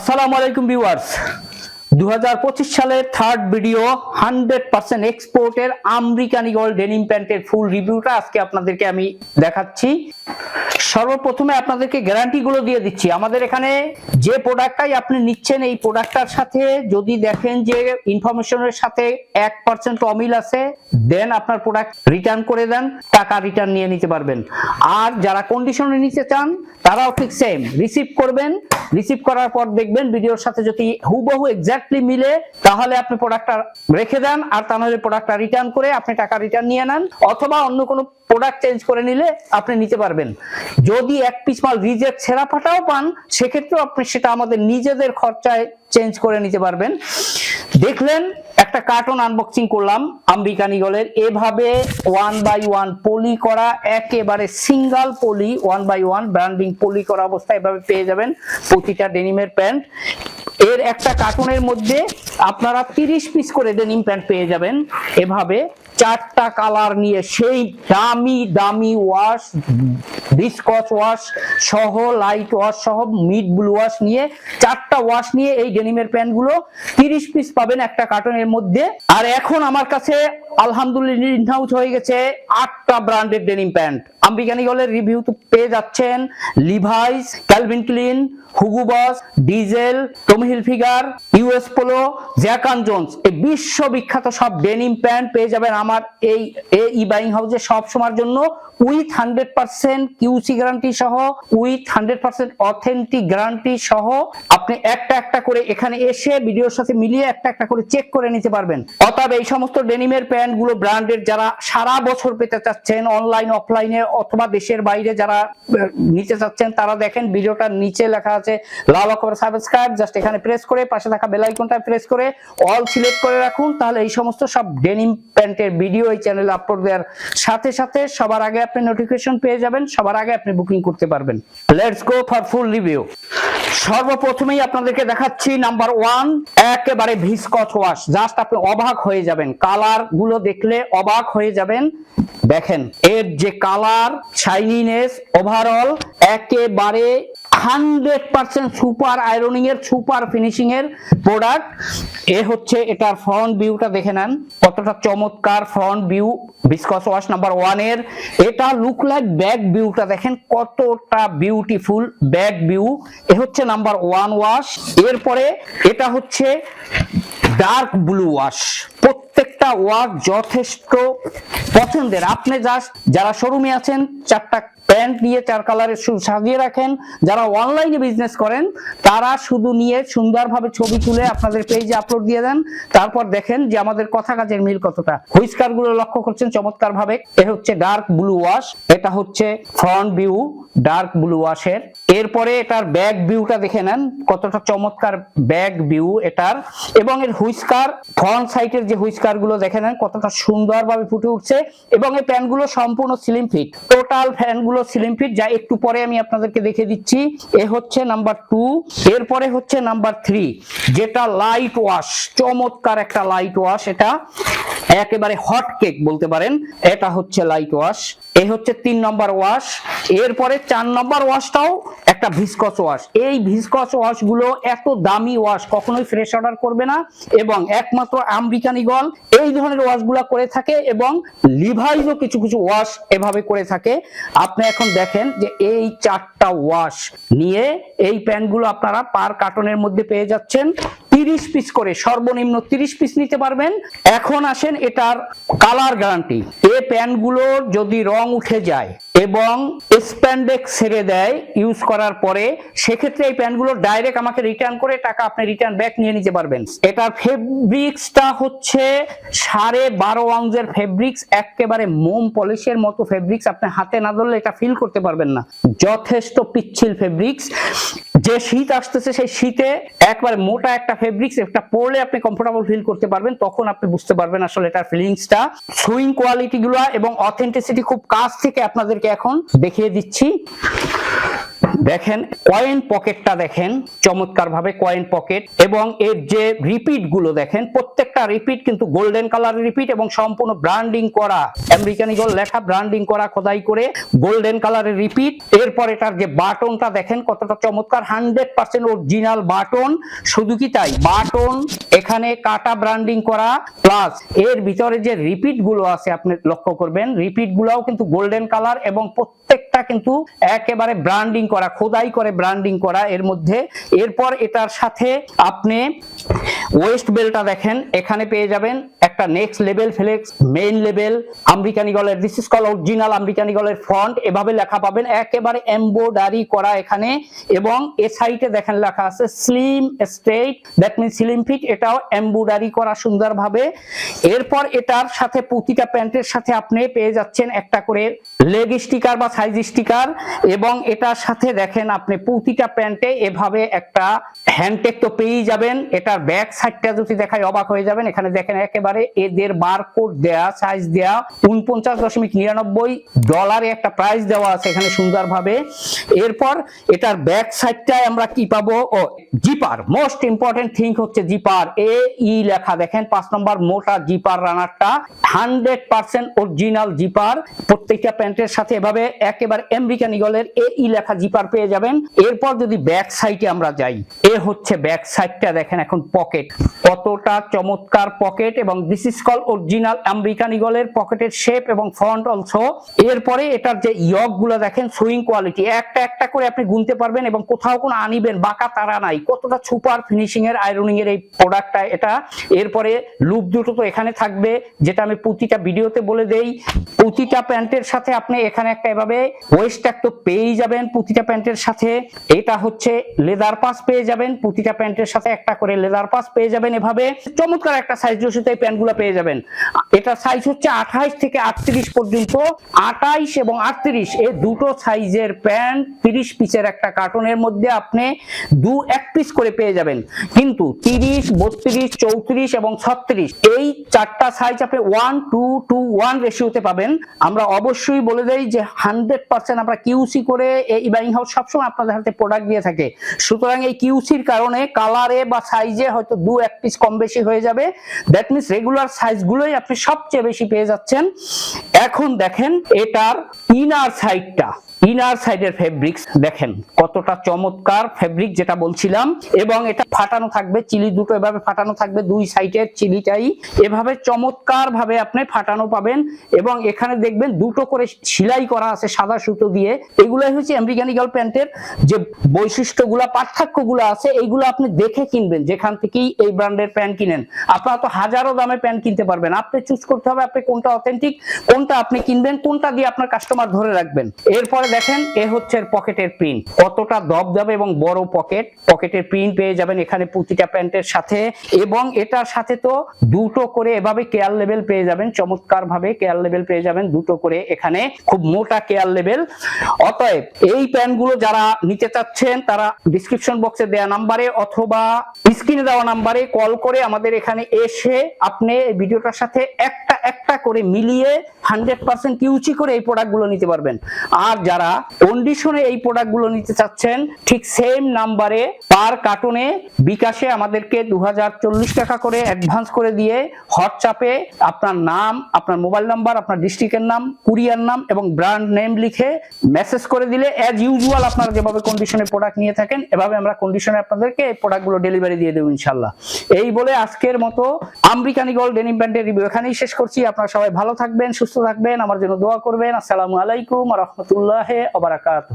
আসসালামু আলাইকুম ভিউয়ার্স। দু সালের থার্ড ভিডিও হান্ড্রেড পার্সেন্ট এক্সপোর্টের আমেরিকান ইগল ডেনিম প্যান্টের ফুল রিভিউটা আজকে আপনাদেরকে আমি দেখাচ্ছি। সর্বপ্রথমে আপনাদেরকে গ্যারান্টি গুলো দিয়ে দিচ্ছি। আমাদের এখানে যে প্রোডাক্টটাই আপনি নিচ্ছেন, এই প্রোডাক্টটার সাথে যদি দেখেন যে ইনফরমেশনের সাথে এক পার্সেন্ট অমিল আছে দেন আপনার প্রোডাক্ট রিটার্ন করে দেন, টাকা রিটার্ন নিয়ে নিতে পারবেন। আর যারা কন্ডিশনে নিতে চান, তারাও ঠিক সেম রিসিভ করবেন। রিসিভ করার পর দেখবেন ভিডিওর সাথে যদি হুবহু এক্স্যাক্টলি মিলে, তাহলে আপনি প্রোডাক্টটা রেখে দেন, আর তা নাহলে প্রোডাক্টটা রিটার্ন করে আপনি টাকা রিটার্ন নিয়ে নেন, অথবা অন্য কোনো প্রোডাক্ট চেঞ্জ করে নিলে আপনি নিতে পারবেন। যদি এক পিস মাল রিজেক্ট ছেঁড়া ফাটাও পান, সেক্ষেত্রেও আপনি সেটা আমাদের নিজেদের খরচায় চেঞ্জ করে নিতে পারবেন। দেখলেন একটা কার্টুন আনবক্সিং করলাম আমেরিকান ইগলের এভাবে ওয়ান বাই ওয়ান পলি করা, একেবারে single poly one by one branding poly করা অবস্থা এভাবে পেয়ে যাবেন প্রতিটা ডেনিমের প্যান্ট। এর একটা কার্টুনের মধ্যে আপনারা তিরিশ পিস করে ডেনিম প্যান্ট পেয়ে যাবেন। এভাবে চারটা কালার নিয়ে সেই দামি দামি ওয়াশ ডিসকস ওয়াশ সহ লাইট ওয়াশ সহ মিড ব্লু ওয়াশ নিয়ে চারটা ওয়াশ নিয়ে এই ডেনিমের প্যান্টগুলো তিরিশ পিস পাবেন একটা কার্টনের মধ্যে। আর এখন আমার কাছে আলহামদুলিল্লাহ হয়ে গেছে আটটা ব্র্যান্ডের ডেনিম প্যান্ট আম্বিকানিগলের রিভিউ পেয়ে যাচ্ছেন। Levi's Calvin Klein Hugo Boss Diesel Tommy Hilfiger US Polo Jack and Jones এই বিশ্ববিখ্যাত সব ডেনিম প্যান্ট পেয়ে যাবেন আমার এই এই বাইং হাউসে সব সময়ের জন্য with hundred percent QC guarantee সহ with hundred percent authentic guarantee সহ আপনি একটা একটা করে এখানে এসে ভিডিওর সাথে মিলিয়ে একটা একটা করে চেক করে নিতে পারবেন। অতএব এই সমস্ত ডেনিমের প্যান্টগুলো ব্র্যান্ডের যারা সারা বছর পেতে চাচ্ছেন অনলাইন অফলাইনে অথবা দেশের বাইরে যারা নিচে যাচ্ছেন, তারা দেখেন ভিডিওটার নিচে লেখা আছে, লাল অক্ষর সাবস্ক্রাইব জাস্ট এখানে প্রেস করে, পাশে থাকা বেল আইকনটা প্রেস করে অল সিলেক্ট করে রাখুন, তাহলে এই সমস্ত সব ডেনিম প্যান্টের ভিডিও এই চ্যানেলে আপলোড দেওয়ার সাথে সাথে সবার আগে আপনি নোটিফিকেশন পেয়ে যাবেন, সবার আগে আপনি বুকিং করতে পারবেন। Let's go for full review সর্বপ্রথমেই আপনাদেরকে দেখাচ্ছি নাম্বার ওয়ান একেবারে ভিসকচ ওয়াশ জাস্ট আপনি অবাক হয়ে যাবেন। কালারগুলো দেখলে অবাক হয়ে যাবেন। দেখেন, এর যে কালার শাইনিনেস ওভারঅল একেবারে হান্ড্রেড পার্সেন্ট সুপার আয়রনিং এর সুপার ফিনিশিং এর প্রোডাক্ট। এ হচ্ছে এটার ফ্রন্ট ভিউটা দেখে নেন। কতটা চমৎকার front view. Viscose wash number ওয়ানের এটা লুক লাইক ব্যাক ভিউটা দেখেন, কতটা বিউটিফুল ব্যাক ভিউ। এ হচ্ছে নাম্বার ওয়ান ওয়াশ। এরপরে এটা হচ্ছে ডার্ক ব্লু ওয়াশ। প্রত্যেকটা ওয়াশ যথেষ্ট পছন্দের। আপনি জাস্ট যারা শোরুমে আছেন, চারটা প্যান্ট নিয়ে চার কালারের শু- সাজিয়ে রাখেন। যারা অনলাইনে বিজনেস করেন, তারা শুধু নিয়ে সুন্দরভাবে ছবি তুলে আপনাদের পেজে আপলোড দিয়ে দেন। তারপর দেখেন যে আমাদের কথা কাজের মিল কতটা। হুইস্কারগুলো লক্ষ্য করছেন চমৎকার ভাবে এ হচ্ছে ডার্ক ব্লু ওয়াশ এটা হচ্ছে ফ্রন্ট ভিউ ডার্ক ব্লু ওয়াশের এরপরে এটার ব্যাক ভিউটা দেখে নেন, কতটা চমৎকার ব্যাক ভিউ এটার। এবং এর হুইস্কার ফ্রন্ট সাইডের যে হুইস্কারগুলো দেখে নেন, কতটা সুন্দরভাবে ফুটে উঠছে। এবং এই প্যানগুলো সম্পূর্ণ স্লিম ফিট টোটাল ফ্যান গুলো স্লিম ফিট যা একটু পরে আমি আপনাদেরকে দেখে দিচ্ছি। এ হচ্ছে নাম্বার টু এরপরে হচ্ছে নাম্বার থ্রি যেটা লাইট ওয়াশ চমৎকার একটা লাইট ওয়াশ এটা। একেবারে হট কেক বলতে পারেন। এটা হচ্ছে লাইট ওয়াশ এই হচ্ছে তিন নম্বর ওয়াশ এরপরে চার নম্বর ওয়াশটাও একটা ভিসকস ওয়াশ এই ভিসকস ওয়াশগুলো এত দামি ওয়াশ কখনোই ফ্রেশ অর্ডার করবে না। এবং একমাত্র আমেরিকান ইগল এই ধরনের ওয়াশগুলা করে থাকে এবং লিভাইজও কিছু কিছু ওয়াশ এভাবে করে থাকে। আপনি এখন দেখেন যে এই চারটা ওয়াশ নিয়ে এই প্যান্টগুলো আপনারা পার কার্টনের মধ্যে পেয়ে যাচ্ছেন। তিরিশ পিস করে সর্বনিম্ন তিরিশ পিস নিতে পারবেন। এখন আসেন এটার কালার গ্যারান্টি এই প্যান্টগুলো যদি রং উঠে যায় এবং স্প্যান্ডেক্স ছেড়ে দেয় ইউজ করার পরে, সেক্ষেত্রে এই প্যান্টগুলো ডাইরেক্ট আমাকে রিটার্ন করে টাকা আপনি রিটার্ন ব্যাক নিয়ে নিতে পারবেন। এটার ফেব্রিক্সটা হচ্ছে সাড়ে বারো আউন্সের ফেব্রিক্স একেবারে মোম পলিশের মতো ফেব্রিক্স আপনি হাতে না ধরলে এটা ফিল করতে পারবেন না। যথেষ্ট পিচ্ছিল ফেব্রিক্স যে শীত আসতেছে সেই শীতে একবার মোটা একটা ফেব্রিক্স একটা পরলে আপনি কমফোর্টেবল ফিল করতে পারবেন, তখন আপনি বুঝতে পারবেন আসলে এটার ফিলিংসটা সুইং কোয়ালিটি গুলো এবং অথেন্টিসিটি খুব কাছ থেকে আপনাদেরকে এখন দেখিয়ে দিচ্ছি। দেখেন কয়েন পকেটটা দেখেন চমৎকার ভাবে কয়েন পকেট এবং এর যে রিপিটগুলো দেখেন, প্রত্যেকটা রিপিট কিন্তু গোল্ডেন কালার রিপিট এবং সম্পূর্ণ ব্র্যান্ডিং করা। আমেরিকান ইগল লেখা ব্র্যান্ডিং করা খোদাই করে গোল্ডেন কালারের রিপিট এরপর এটার যে বাটনটা দেখেন, কতটা চমৎকার হান্ড্রেড পার্সেন্ট অরিজিনাল বাটন শুধু কি তাই? বাটন এখানে কাটা ব্র্যান্ডিং করা প্লাস এর ভিতরে যে রিপিটগুলো আছে, আপনি লক্ষ্য করবেন রিপিট গুলাও কিন্তু গোল্ডেন কালার এবং প্রত্যেকটা কিন্তু একেবারে ব্র্যান্ডিং করা, খোদাই করে ব্র্যান্ডিং করা এর মধ্যে। এরপর এটার সাথে আপনি ওয়েস্ট বেলটা দেখেন, এখানে পেয়ে যাবেন। একটা next level flex main level American ইগলের this is call original American ইগলের front এভাবে লেখা পাবেন, একেবারে এমব্রয়ডারি করা এখানে, এবং এ সাইডে দেখেন লেখা আছে slim straight that mean slim fit এটাও এমব্রয়ডারি করা সুন্দরভাবে। এরপর এটার সাথে প্রতিটা প্যান্টের সাথে আপনি পেয়ে যাচ্ছেন একটা করে লেগ স্টিকার বা সাইজ স্টিকার এবং এটার সাথে দেখেন আপনি প্রতিটা প্যান্টে এভাবে একটা হ্যান্ডটেক তো পেয়েই যাবেন, এটার ব্যাক সাইডটা যদি দেখায় অবাক হয়ে যাবেন, এখানে দেখেন একেবারে এদের বারকোড দেয়া সাইজ দেয়া উনপঞ্চাশ দশমিক নিরানব্বই ডলারে একটা প্রাইস দেওয়া আছে এখানে সুন্দরভাবে। এরপর এটার ব্যাক সাইডটায় আমরা কি পাবো? ও জিপার মোস্ট ইম্পর্টেন্ট থিং হচ্ছে জিপার এ ই লেখা, দেখেন পাঁচ নম্বর মোটা জিপার রানারটা হান্ড্রেড পার্সেন্ট অরিজিনাল জিপার প্রত্যেকটা প্যান্টের সাথে এভাবে একেবারে আমেরিকান ইগলের এ ই লেখা জিপার পেয়ে যাবেন। এরপর যদি ব্যাক সাইডে আমরা যাই, এ হচ্ছে ব্যাক সাইডটা দেখেন এখন পকেট কতটা চমৎকার পকেট এবং ইজ কল অরিজিনাল আমেরিকান ইগলের পকেটের শেপ এবং ফ্রন্ট অলসো। এরপরে এটার যে ইয়কগুলো দেখেন, সুইং কোয়ালিটি। একটা একটা করে আপনি গুনতে পারবেন এবং কোথাও কোনো আনিবেন, বাঁকা তারা নাই। কতটা সুপার ফিনিশিং এর আয়রনিং এর এই প্রোডাক্টটা এটা। এরপরে লুপ দুটো তো এখানে থাকবে, যেটা আমি প্রতিটা ভিডিওতে বলে দেই। প্রতিটা প্যান্টের সাথে আপনি এখানে একটা এভাবে ওয়েস্ট তো পেয়েই যাবেন প্রতিটা প্যান্টের সাথে। এটা হচ্ছে লেদার পাস পেয়ে যাবেন, প্রতিটা প্যান্টের সাথে একটা করে লেদার পাস পেয়ে যাবেন এভাবে। চমৎকার একটা সাইজ রসিতে এই প্যান্টগুলো পেয়ে যাবেন। এটা সাইজ হচ্ছে আঠাইশ থেকে আটত্রিশ পর্যন্ত। আঠাইশ এবং আটত্রিশ, এই দুটো সাইজের প্যান্ট তিরিশ পিসের একটা কার্টনের মধ্যে আপনি দু এক পিস করে পেয়ে যাবেন। কিন্তু তিরিশ, বত্রিশ, চৌত্রিশ এবং ছত্রিশ, এই চারটা সাইজ আপনি ওয়ান টু টু ওয়ান রেশিওতে পাবেন। আমরা অবশ্যই বলে দেই যে হান্ড্রেড পার্সেন্ট আমরা কিউসি করে এই বাইং হাউস সবসময় আপনাদের হাতে প্রোডাক্ট দিয়ে থাকে। সুতরাং এই কিউসির কারণে কালারে বা সাইজে হয়তো দু এক পিস কম বেশি হয়ে যাবে। দ্যাট মিনস রেগুলার সাইজগুলোই আপনি সবচেয়ে বেশি পেয়ে যাচ্ছেন। এখন দেখেন এটার ইনার সাইডটা ইনার সাইডের ফেব্রিক্স দেখেন কতটা চমৎকার ফেব্রিক যেটা বলছিলাম, এবং এটা ফাটানো থাকবে, চিলি দুটো এভাবে ফাটানো থাকবে, দুই সাইডের চিলিটাই এভাবে চমৎকার ভাবে আপনি ফাটানো পাবেন, এবং এখানে দেখবেন দুটো করে সেলাই করা আছে সাদা সুতো দিয়ে। এগুলাই হচ্ছে আমেরিকান ইগল প্যান্টের যে বৈশিষ্ট্যগুলা, পার্থক্যগুলো আছে, এইগুলো আপনি দেখে কিনবেন, যেখান থেকেই এই ব্র্যান্ডের প্যান্ট কিনেন। আপনারা তো হাজারো দামে প্যান্ট কিনতে পারবেন। আপনি চুজ করতে হবে আপনি কোনটা অথেন্টিক কোনটা আপনি কিনবেন, কোনটা দিয়ে আপনার কাস্টমার ধরে রাখবেন। এরপরে দেখেন, এ হচ্ছে পকেটের প্রিন্ট কতটা দবদবে এবং বড় পকেট। পকেটের প্রিন্ট পেয়ে যাবেন এখানে প্রতিটা প্যান্টের সাথে। এবং এটার সাথে তো দুটো করে এভাবে কেয়ার লেভেল পেয়ে যাবেন। চমৎকার ভাবে কেয়ার লেভেল পেয়ে যাবেন দুটো করে এখানে। খুব মোটা কেয়ার লেভেল অতএব এই প্যান্টগুলো যারা নিতে চাচ্ছেন, তারা ডিসক্রিপশন বক্সে দেওয়া নাম্বারে অথবা স্ক্রিনে দেওয়া নাম্বারে কল করে আমাদের এখানে এসে আপনি ভিডিওটার সাথে একটা একটা করে মিলিয়ে হান্ড্রেড পার্সেন্ট কিউচি করে এই প্রোডাক্টগুলো নিতে পারবেন। আর যারা কন্ডিশনে এই প্রোডাক্টগুলো নিতে চাচ্ছেন, ঠিক সেম নাম্বারে পার কার্টুনে বিকাশে আমাদেরকে দু টাকা করে অ্যাডভান্স করে দিয়ে হোয়াটসঅ্যাপে আপনার নাম, আপনার মোবাইল নাম্বার আপনার ডিস্ট্রিক্টের নাম, কুরিয়ার নাম এবং ব্র্যান্ড নেম লিখে মেসেজ করে দিলে অ্যাজ ইউজুয়াল আপনারা যেভাবে কন্ডিশনে প্রোডাক্ট নিয়ে থাকেন, এভাবে আমরা কন্ডিশনে আপনাদেরকে এই প্রোডাক্টগুলো ডেলিভারি দিয়ে দেবো ইনশাল্লাহ এই বলে আজকের মতো। আমেরিকানি গোল্ড ডেনিম প্যান্টের রিভিউ এখানেই শেষ করছি। আপনারা সবাই ভালো থাকবেন থাকবেন আমার জন্য দোয়া করবেন। আসসালামু আলাইকুম রহমতুল্লাহ আবরাকাত